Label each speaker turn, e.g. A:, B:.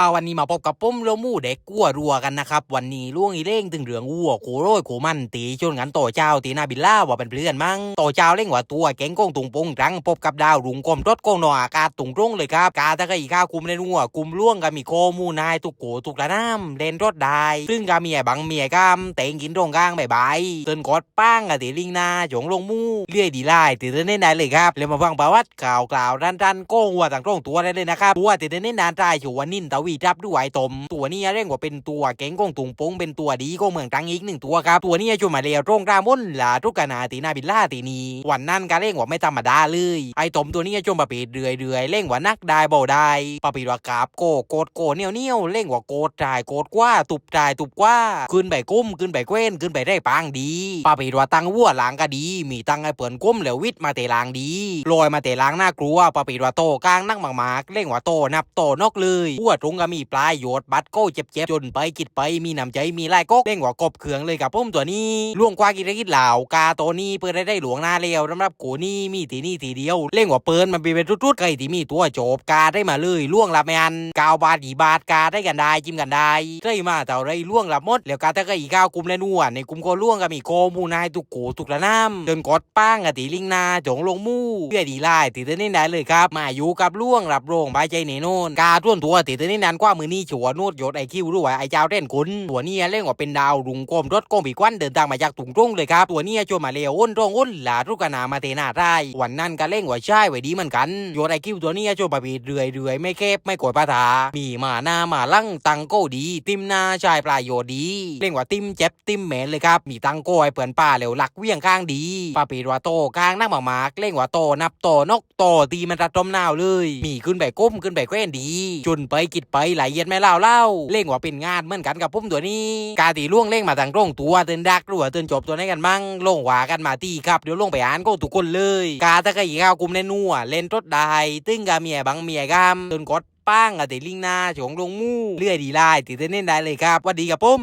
A: อ่าวันนี้มาพบกับปุ้มโลมู่เด็กกัวรัวกันนะครับ วันนี้ล่วงอีเร่งถึงเหลืองวัวโขโรยโขมันตีชนกันต่อเจ้าตีนาบิลล่าว่าเป็นเพื่อนมั้งต่อเจ้าเร่งว่าตัวแกงก้งตุงปงรังพบกับดาวรุงกลมรถกงหนออากาศตุงรงเลยครับกาตะกะอีข้าวคุมในนัวคุมล่วงกับมีโคมูนายตุกโกตุกละน้ำเล่นรถได้ซึ่งกาเมียบังเมียกามเต็งกินตรงกลางใบายๆเตือนกอดป้างกับตีลิงนาจงลงมู่เลื่อยดีไล่ตีเตือนเน้นได้เลยครับแล้วมาฟังประวัติข่าวกล่าวรันรันโก้งวัวต่างตรงตัวได้เลยนะครับตัวตีเตือนเน้นนานตายอยู่วันนินตวีจับด้วยตม ตัวนี้เรียกว่าเป็นตัวเก่งกงตุงปงเป็นตัวดีก็เมืองตังอีกหนึ่งตัวครับ ตัวนี้ช่วยมาเรียร่งรามุนหลาทุกกนาตีนาบิลล่าตีนีวันนั้นการเร่งกว่าไม่ธรรมดาเลยไอ้ตมตัวนี้ช่วยมาปีดเรื่อยเรื่อยเร่งกว่านักได้เบาได้ปะปีดว่ากราบโกโกดโกเนี่ยวเนี่ยวเร่งกว่าโกดจ่ายโกดกว่าตุบจ่ายตุบกว่าขึ้นไปกุ้มขึ้นไปเกว้นขึ้นไปได้ปางดีปะปีดว่าตังวัวหลังก็ดี มีตังไอ้เปิ่นกุ้มแล้ววิทมาเตะลางดีลอยมาเตะลางน่ากลัวปะปีดว่าโตกลางนั่งหมากๆเร่งว่าโตนับโตนอกเลยหัวตรงก็มีปลายโยดบัดโก้เจ็บๆจนไปกิดไปมีน้ำใจมีไล่กกเร่งว่ากบเขืองเลยกับพุ่มตัวนี้ล่วงกว่ากินได้กิดเหล่ากาตัวนี้เปิดได้ได้หลวงหน้าเร็วสำหรับกูนี่มีตีนี่ทีเดียวเร่งว่าเปินมันเป็นทุดๆไก่ที่มีตัวโจบกาได้มาเลยล่วงละไม่อันกาวบาทอีบาทกาได้กันได้จิ้มกันได้ได้มาเต่ไรล่วงละหมดแล้วกาตะก็อีกาวกุมและนัวในกุมก็ล่วงก็มีโกมูนายตุกโกตุกละน้ำจนกอดป้างกับตีลิงนาจงลงมู่เพื่อดีไล่ตีเต้นนี่ได้เลยครับมาอยู่กับล่วงรับโรงบายใจเนโนนกาท่วนตัวตีเต้นนี่นานกว่ามือนี่ชัวนูดโยดไอคิวด้วยไอเจ้าเต้นคุณตัวนี้เล่นว่าเป็นดาวรุงโกมรถโกมปีกวันเดินทางมาจากถุงตรงเลยครับตัวนี้ชวนมาเลวอ้นตรงอ้นหลาทุกกนามาเตนาได้วันนั้นก็เล่นว่าใช่ไว้ดีเหมือนกันโยดไอคิวตัวนี้ชวนมาปีเรื่อยเรื่อยไม่เก็บไม่กดปาถามีมาหน้ามาลั่งตังโก้ดีติมหน้าชายปลายโยดีเล่นว่าติมเจ็บติมเหม็นเลยครับมีตังโก้ไอเปื่อนป้าเหลวหลักเวียงข้างดีปาปีว่าโตกลางนั่งหมากเล่นว่าโตนับโตนกโตตีมันระดมนาวเลย มีขึ้นไปก้มขึ้นไปแคว้นดี จนไปกิดไปไหลเย็นไม่เล่าเล่าเล่งว่าเป็นงานเหมือนกันกับพุ่มตัวนี้กาตีล่วงเล่งมาทางตรงตัวเตือนดักรัวเตือนจบตัวนี้กันมั่งลงหวากันมาตีครับเดี๋ยวลงไปอ่านก็ทุกคนเลย กาตะกะอีข้าวกุมแนนัวเล่นรถได้ตึ้งกาเมียบังเมียกามเตือนกดป้างกับตีลิงหน้าฉงลงมู่เลื่อยดีไล่ตีเต้นเน้นได้เลยครับวัดดีกับพุ่ม